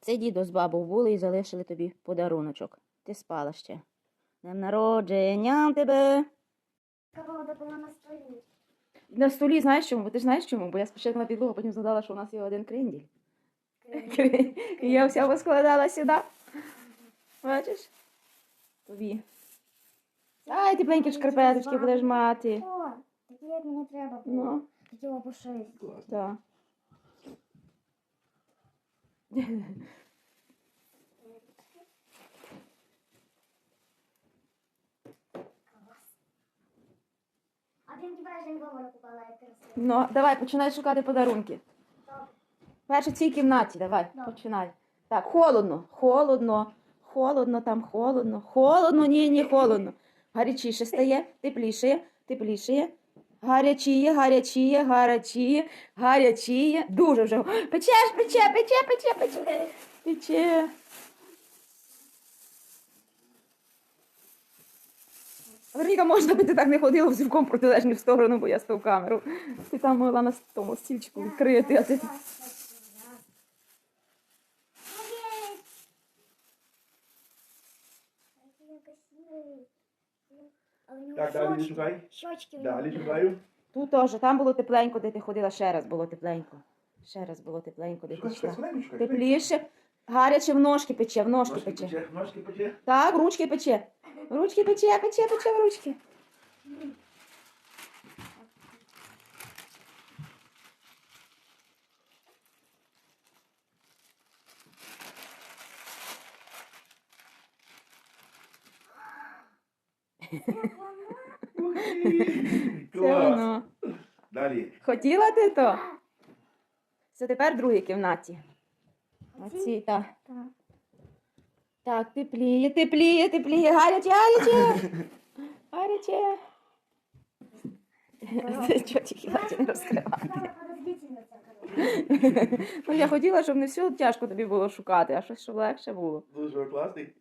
Це дідо з бабою були і залишили тобі подаруночок. Ти спала ще. Днем народження тебе. Погода була на столі. На столі знаєш чому? Бо ти ж знаєш чому? Бо я спочатку на підлогу, потім згадала, що у нас є один кренділь. І я вся поскладала сюди. Бачиш? Тобі. Ай, тепленькі шкарпеточки будеш мати. О, такі як мені треба було. Ну, Такі обушись. так. А він купала, як. Ну, давай, починай шукати подарунки. Добре. Перше в цій кімнаті, давай, Добре. починай. Так, холодно, холодно, холодно, там холодно, холодно, ні, ні, холодно. Гарячіше стає, тепліше, тепліше. Гарячіє, гарячіє, гарячіє, гарячіє. Дуже вже. Печеш, пече, пече, пече, пече. Пече. Вероніка, можна би ти так не ходила взірком протилежну сторону, бо я ту камеру. Ти там могла на тому стільчику відкрити, а ти. Так, далі шукай. Щочки в Далі шукаю. Тут теж, там було тепленько, де ти ходила, ще раз було тепленько. Ще раз було тепленько, де ти Шукай, шукай, йшла. шукай, шукай. Тепліше, гаряче в ножки пече, в ножки Ножки пече. пече, ножки пече. Так, ручки пече. Ручки пече, пече, пече в ручки. Клас. воно. Далі. Хотіла ти то? Це тепер в другій кімнаті. Оці, так. Так. Тепліє, тепліє, тепліє, гаряче, гаряче. Гаряче. Це чого тільки гаряче не розкривати. Ну, я хотіла, щоб не все тяжко тобі було шукати, а щось щоб легше було. Дуже класний.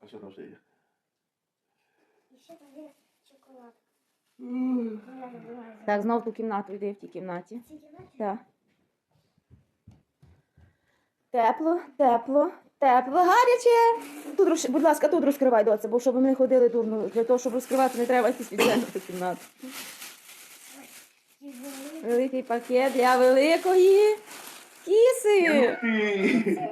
А що там ще є? І ще. Ну. Так, знов в ту кімнату йди в тій кімнаті. Ці кімнаті? Так. Тепло, тепло, тепло, гаряче. Тут, роз- будь ласка, тут розкривай доця, бо щоб ми не ходили дурно. Для того, щоб розкривати, не треба йти спеціально в ту кімнату. Великий пакет для великої кіси. Ти!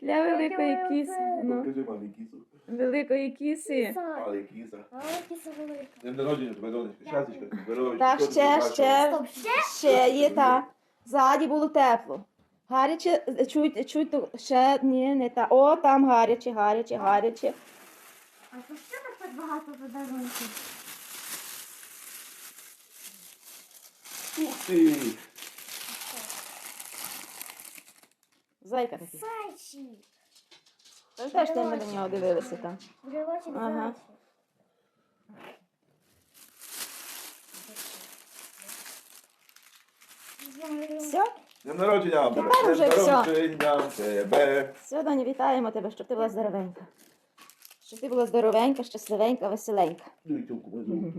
Для великої кіси. Ну, Покажи мамі кісу. Великої кіси. Але кіса. Але кіса велика. Народження тебе, здоров'я, Так, щоб ще, ще. Стоп, ще? Ще є та. Ззаді було тепло. Гаряче, чуйте, чуйте, ще ні, не та. О, там гаряче, гаряче, гаряче. А то що так багато подарунків? Ух ти! Зайка такий. Зайчик. Пам'ятаєш, ти ми на нього дивилися там. Брелочок Ага. зайчик. Все, Днем народження! Тепер Днем всьо. народження тебе! все, Доні, вітаємо тебе, щоб ти була здоровенька. Щоб ти була здоровенька, щасливенька, веселенька. Ну і тюлку, ми